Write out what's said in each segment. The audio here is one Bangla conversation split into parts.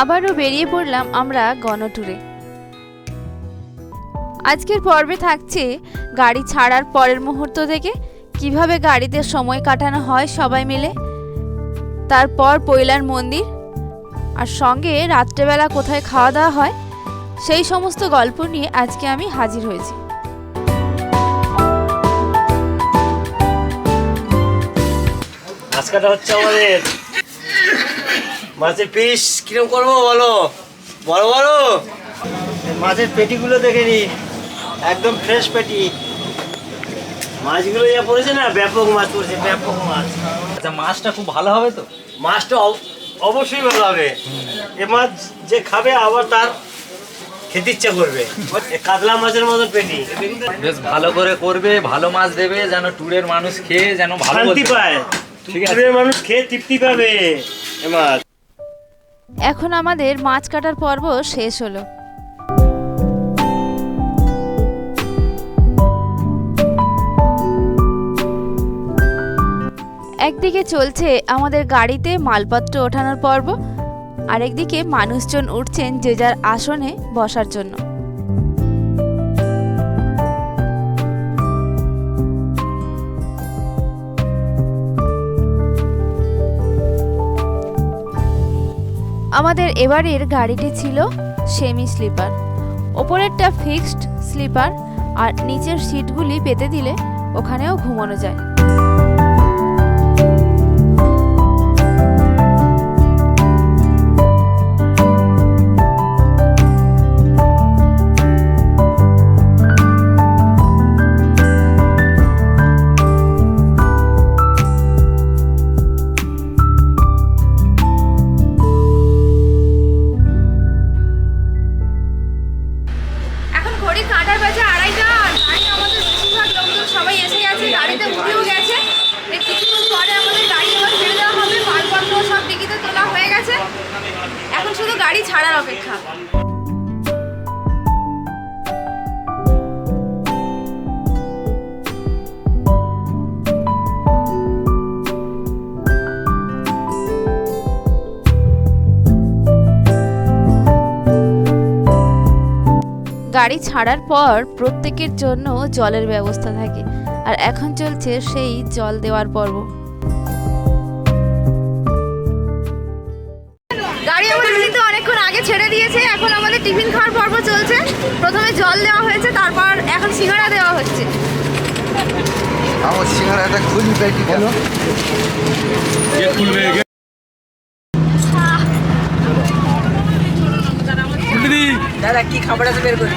আবারও বেরিয়ে পড়লাম আমরা গণটুরে। আজকের পর্বে থাকছে গাড়ি ছাড়ার পরের মুহূর্ত থেকে, কীভাবে গাড়িতে সময় কাটানো হয় সবাই মিলে, তারপর পৈলার মন্দির, আর সঙ্গে রাত্রেবেলা কোথায় খাওয়া দাওয়া হয়, সেই সমস্ত গল্প নিয়ে আজকে আমি হাজির হয়েছি। আজকাটা হচ্ছে আমাদের মাছের পিস কিরম করব বলো? বড় বড়? মাছের পেটিগুলো দেখে নি। একদম ফ্রেশ পেটি। মাছগুলো যা পড়েছে না ব্যাপক মাছ পড়েছে ব্যাপক মাছ। আচ্ছা মাছটা খুব ভালো হবে তো? মাছটা অব- অবশ্যই ভালো হবে। এ মাছ যে খাবে আবার তার খেতে ইচ্ছা করবে। কাতলা মাছের মতো পেটি। বেশ ভালো করে করবে ভালো মাছ দেবে যেন ট্যুরের মানুষ খেয়ে যেন ভালো শান্তি পায়। মানুষ খেয়ে তৃপ্তি পাবে এ মাছ। এখন আমাদের মাছ কাটার পর্ব শেষ হলো। একদিকে চলছে আমাদের গাড়িতে মালপত্র ওঠানোর পর্ব, আরেকদিকে মানুষজন উঠছেন যে যার আসনে বসার জন্য। আমাদের এবারের গাড়িটি ছিল সেমি স্লিপার। ওপরেরটা ফিক্সড স্লিপার আর নিচের সিটগুলি পেতে দিলে ওখানেও ঘুমানো যায়। গেছে এখন শুধু গাড়ি ছাড়ার অপেক্ষা। গাড়ি ছাড়ার পর প্রত্যেকের জন্য জলের ব্যবস্থা থাকে। আর এখন চলছে সেই জল দেওয়ার পর্ব। ছেড়ে দিয়েছে এখন আমাদের টিফিন খাওয়ার পর্ব চলছে। প্রথমে জল দেওয়া হয়েছে তারপর এখন সিঙ্গারা দেওয়া হচ্ছে। আমার সিঙ্গারাটা দাদা কি খাবার আছে বের করি?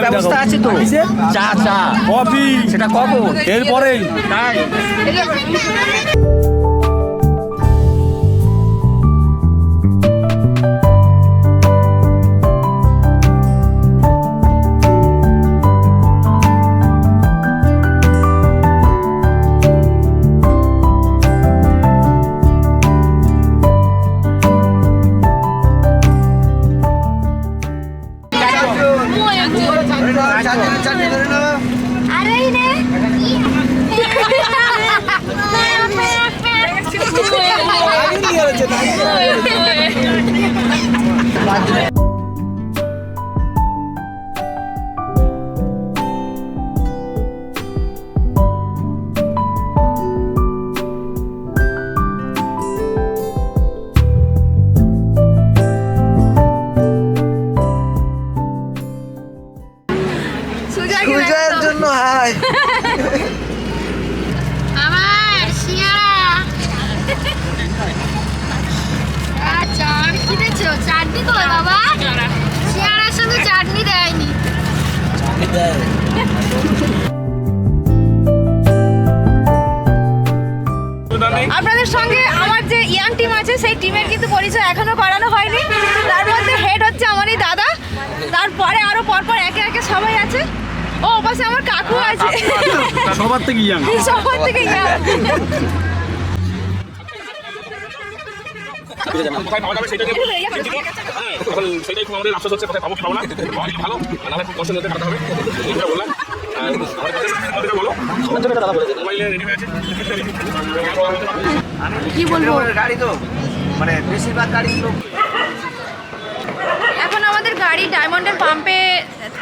ব্যবস্থা আছে তো। চা চা। কফি। সেটা কখন এরপরেই। আপনাদের সঙ্গে আমার যে ইয়াং টিম আছে সেই টিমের কিন্তু পরিচয় এখনও করানো হয়নি। তার মধ্যে হেড হচ্ছে আমারই দাদা। তারপরে আরও পরপর একে একে সবাই আছে। ও পাশে আমার কাকু আছে। সবার থেকে ইয়াং। সবার থেকে young। কোথায় পাওয়া যাবে সেটাকে হ্যাঁ সেটাই খুব আমাদের আফসোস হচ্ছে কোথায় পাবো কি পাবো না ভালো। নাহলে খুব কষ্ট নিতে পারতে হবে। বললাম। কি বলব? গাড়ি তো মানে বেশিরভাগ গাড়ি এখন আমাদের গাড়ি ডায়মন্ডের পাম্পে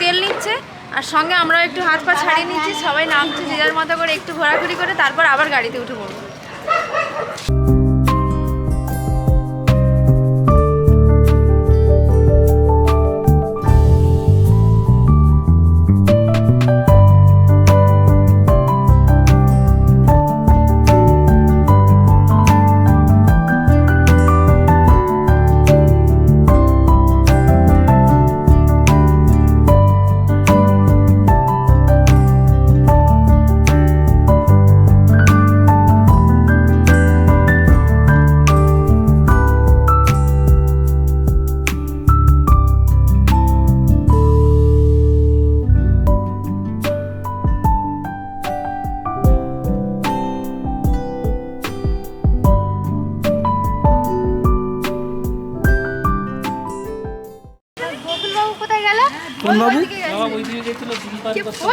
তেল নিচ্ছে, আর সঙ্গে আমরা একটু হাত পা ছাড়িয়ে নিচ্ছি, সবাই নামছে, যে যার মতো করে একটু ঘোরাঘুরি করে তারপর আবার গাড়িতে উঠে পড়ব।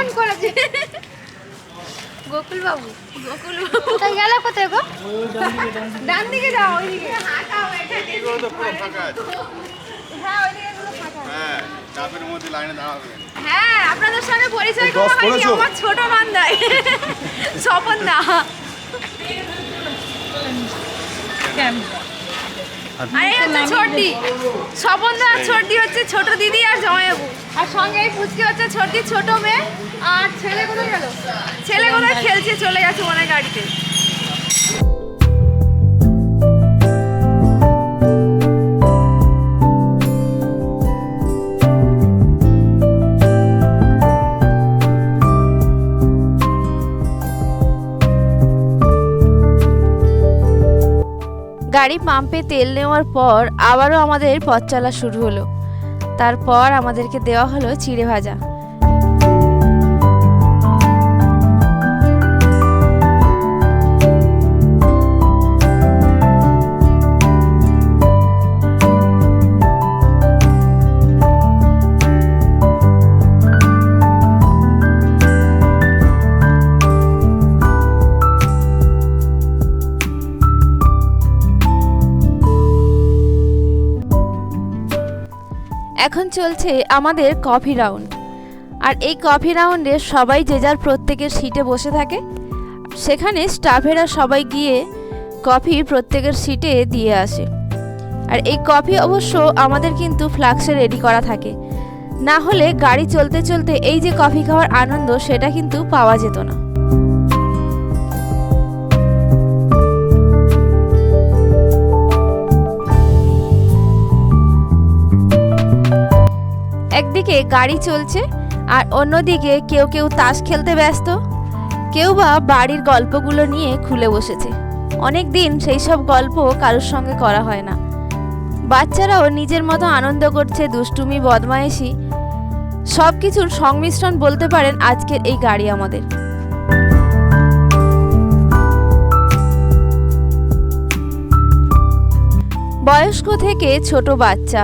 কে ফোন করেছে। গোকুল বাবু গোকুল বাবু কোথায় গেল কোথায় গো? ডান দিকে যাও ওইদিকে। হাঁটাও এখানে হ্যাঁ ওইদিকে গুলো ফাঁকা হ্যাঁ চাপের মধ্যে লাইনে দাঁড়াবে। হ্যাঁ আপনাদের সঙ্গে পরিচয় করা হয়নি আমার ছোট মান্দাই স্বপন দা। আর এই হচ্ছে ছোটদি। স্বপন দা আর ছোটদি হচ্ছে ছোট দিদি আর জমায়াবু আর সঙ্গে এই ফুচকি হচ্ছে ছোটদি ছোট মেয়ে আর ছেলে কোথায় গেল? ছেলে কোথায় খেলছে চলে গেছে মনে গাড়িতে। গাড়ি পাম্পে তেল নেওয়ার পর আবারও আমাদের পথ চলা শুরু হলো। তারপর আমাদেরকে দেওয়া হলো চিড়ে ভাজা। চলছে আমাদের কফি রাউন্ড। আর এই কফি রাউন্ডে সবাই যে যার প্রত্যেকের সিটে বসে থাকে, সেখানে স্টাফেরা সবাই গিয়ে কফি প্রত্যেকের সিটে দিয়ে আসে। আর এই কফি অবশ্য আমাদের কিন্তু ফ্লাক্সে রেডি করা থাকে। না হলে গাড়ি চলতে চলতে এই যে কফি খাওয়ার আনন্দ, সেটা কিন্তু পাওয়া যেত না। একদিকে গাড়ি চলছে আর অন্যদিকে কেউ কেউ তাস খেলতে ব্যস্ত। কেউ বা বাড়ির গল্পগুলো নিয়ে খুলে বসেছে। অনেক দিন সেই সব গল্প কারোর সঙ্গে করা হয় না। বাচ্চারাও নিজের মতো আনন্দ করছে দুষ্টুমি, বদমায়েশি। সব কিছুর সংমিশ্রণ বলতে পারেন আজকের এই গাড়ি আমাদের। বয়স্ক থেকে ছোট বাচ্চা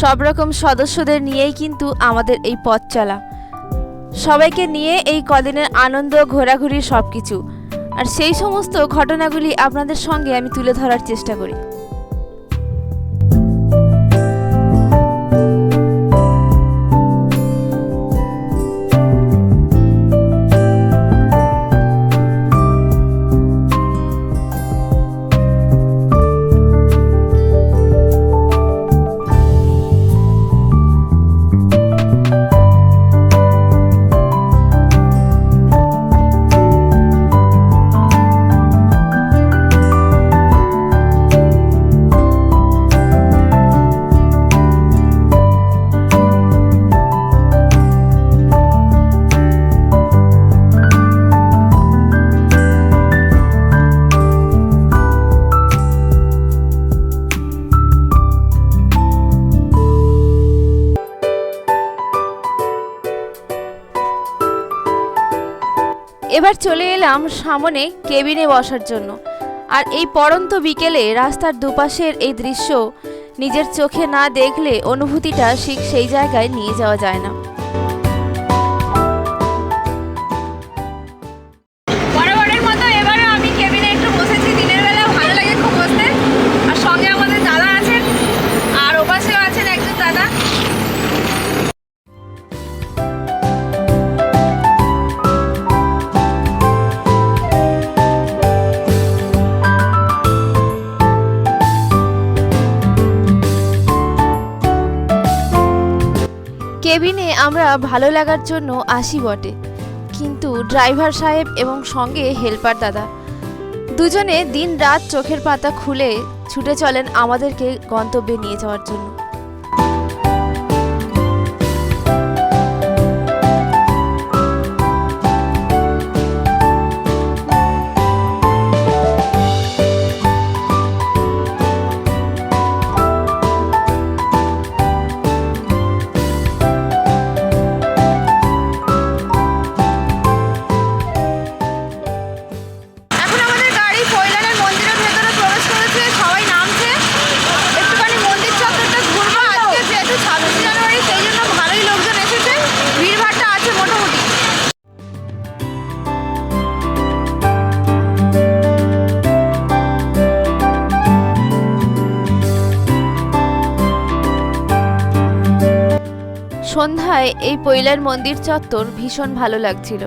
সব রকম সদস্যদের নিয়েই কিন্তু আমাদের এই পথ চলা। সবাইকে নিয়ে এই কদিনের আনন্দ, ঘোরাঘুরি সব কিছু আর সেই সমস্ত ঘটনাগুলি আপনাদের সঙ্গে আমি তুলে ধরার চেষ্টা করি। এবার চলে এলাম সামনে কেবিনে বসার জন্য। আর এই পরন্ত বিকেলে রাস্তার দুপাশের এই দৃশ্য নিজের চোখে না দেখলে অনুভূতিটা ঠিক সেই জায়গায় নিয়ে যাওয়া যায় না। কেবিনে আমরা ভালো লাগার জন্য আসি বটে। কিন্তু ড্রাইভার সাহেব এবং সঙ্গে হেল্পার দাদা। দুজনে দিন রাত চোখের পাতা খুলে ছুটে চলেন আমাদেরকে গন্তব্যে নিয়ে যাওয়ার জন্য। সন্ধ্যায় এই পৈলার মন্দির চত্বর ভীষণ ভালো লাগছিল।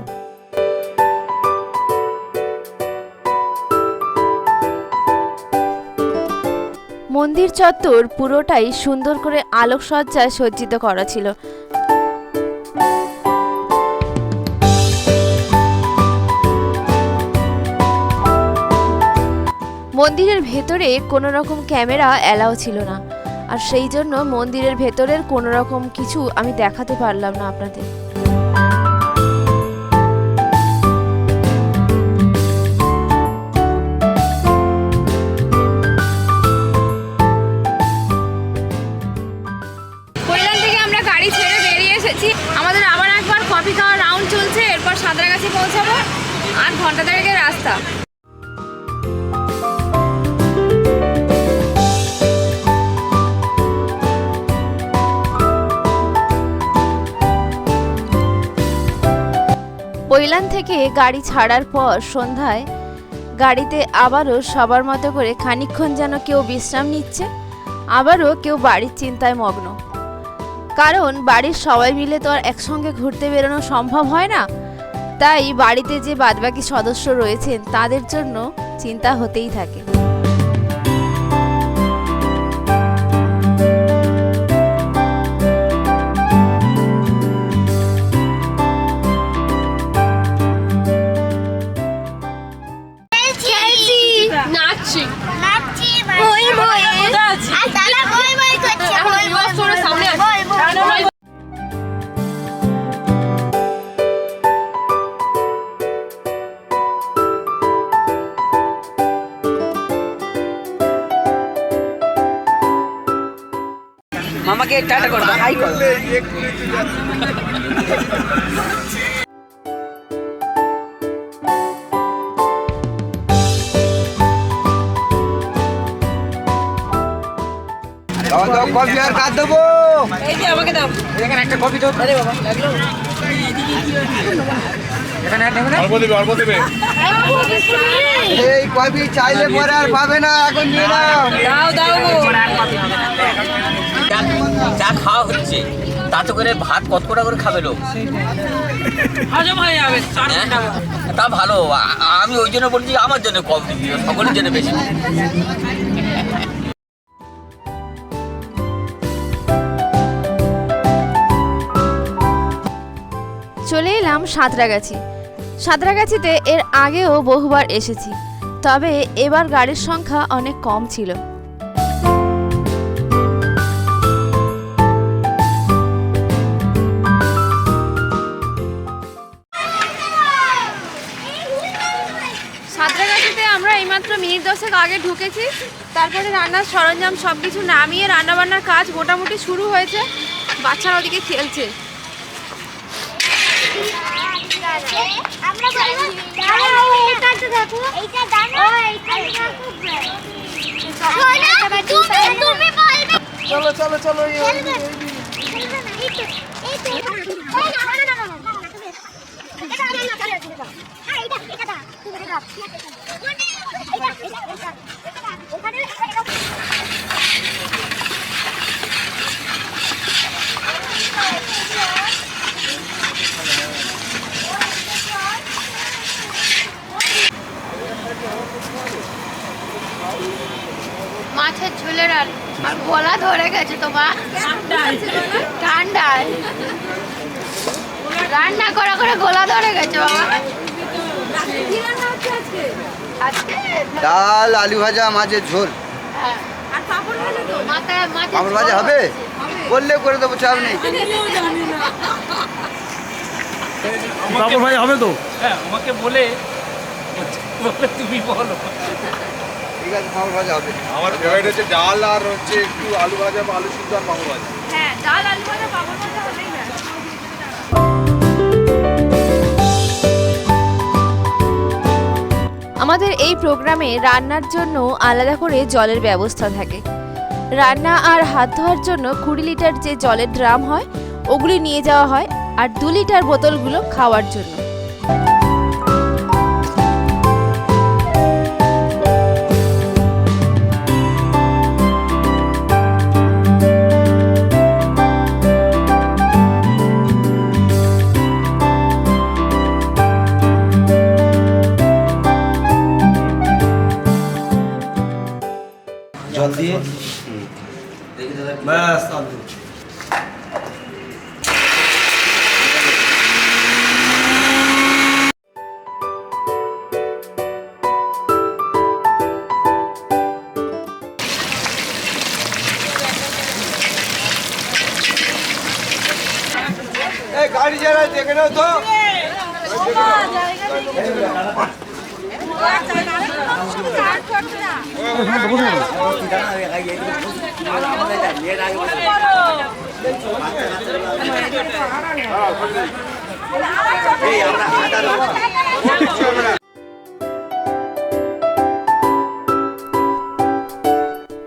মন্দির চত্বর পুরোটাই সুন্দর করে আলোকসজ্জায় সজ্জিত করা ছিল। মন্দিরের ভেতরে কোনো রকম ক্যামেরা অ্যালাও ছিল না। আর সেই জন্য মন্দিরের ভেতরের কোনো রকম কিছু আমি দেখাতে পারলাম না আপনাদের। আমাদের আবার একবার কফি খাওয়ার রাউন্ড চলছে, এরপর সাঁতরাগাছি পৌঁছাবো। আর ঘণ্টা দেড়েকের রাস্তা। গাড়ি ছাড়ার পর সন্ধ্যায় গাড়িতে আবারও সবার মতো করে খানিক্ষণ যেন কেউ বিশ্রাম নিচ্ছে, আবারও কেউ বাড়ির চিন্তায় মগ্ন। কারণ বাড়ির সবাই মিলে তো আর একসঙ্গে ঘুরতে বেরোনো সম্ভব হয় না। তাই বাড়িতে যে বাদবাকি সদস্য রয়েছেন, তাদের জন্য চিন্তা হতেই থাকে। কফি আর কাজ দেবো এখানে একটা দেবে এই কফি চাইলে পরে আর পাবে না এখন নিয়ে দাও দাও যা খাওয়া হচ্ছে। তাতে করে ভাত কত কটা করে খাবে লোক? হজম হয়ে? তা ভালো আমি ওই জন্য বলছি আমার জন্য কম দিবি সকলের জন্য বেশি। চলে এলাম সাঁতরাগাছি। সাঁতরাগাছিতে এর আগেও বহুবার এসেছি তবে এবার গাড়ির সংখ্যা অনেক কম ছিল। দশেক আগে ঢুকেছি তারপরে রান্নার সরঞ্জাম সব কিছু নামিয়ে রান্নাবান্নার কাজ মোটামুটি শুরু হয়েছে বাচ্চারা ওদিকে খেলছে চলো চলো চলো এটা হ্যাঁ এটা এটা মাছের ঝোলের আর আর গলা ধরে গেছে তোমার ঠান্ডায় রান্না করে করে গলা ধরে গেছে বাবা। ডাল আলু ভাজা মাছের ঝোল। হ্যাঁ। পাঁপড় ভাজা হবে। বললে করে দেবো চাপ নেই। পাপড় ভাই হবে তো? হ্যাঁ আমাকে বলে বলে তুমি বলো। ঠিক আছে পাঁপড় ভাজা হবে। আমার ফেভারিট হচ্ছে ডাল আর হচ্ছে একটু আলু ভাজা বা আলু সিদ্ধ আর পাপড় ভাজা। হ্যাঁ ডাল আলু ভাজা পাপড় ভাজা হলেই আমাদের এই প্রোগ্রামে রান্নার জন্য আলাদা করে জলের ব্যবস্থা থাকে। রান্না আর হাত ধোয়ার জন্য কুড়ি লিটার যে জলের ড্রাম হয়, ওগুলি নিয়ে যাওয়া হয়, আর দু লিটার বোতলগুলো খাওয়ার জন্য। জল দিয়ে ব্যাস আলু এই গাড়ি যারা দেখে নাও তো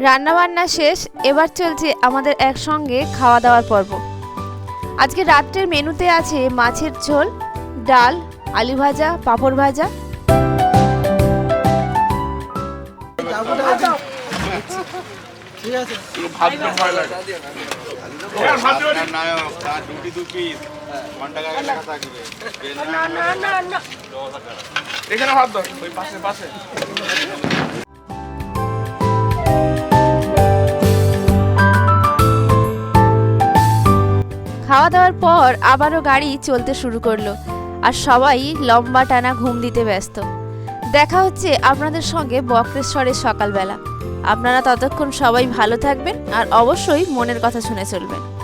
রান্নাবান্না শেষ, এবার চলছে আমাদের একসঙ্গে খাওয়া দাওয়ার পর্ব। আজকে রাত্রের মেনুতে আছে মাছের ঝোল, ডাল, আলু ভাজা, পাঁপড় ভাজা নায়ক তার দুটি দু পিস ওয়ান টাকা লেখা থাকবে এখানে ভাত দাও ওই পাশে পাশে খাওয়া দাওয়ার পর আবারও গাড়ি চলতে শুরু করল আর সবাই লম্বা টানা ঘুম দিতে ব্যস্ত। দেখা হচ্ছে আপনাদের সঙ্গে বক্রেশ্বরের সকালবেলা। আপনারা ততক্ষণ সবাই ভালো থাকবেন আর অবশ্যই মনের কথা শুনে চলবেন।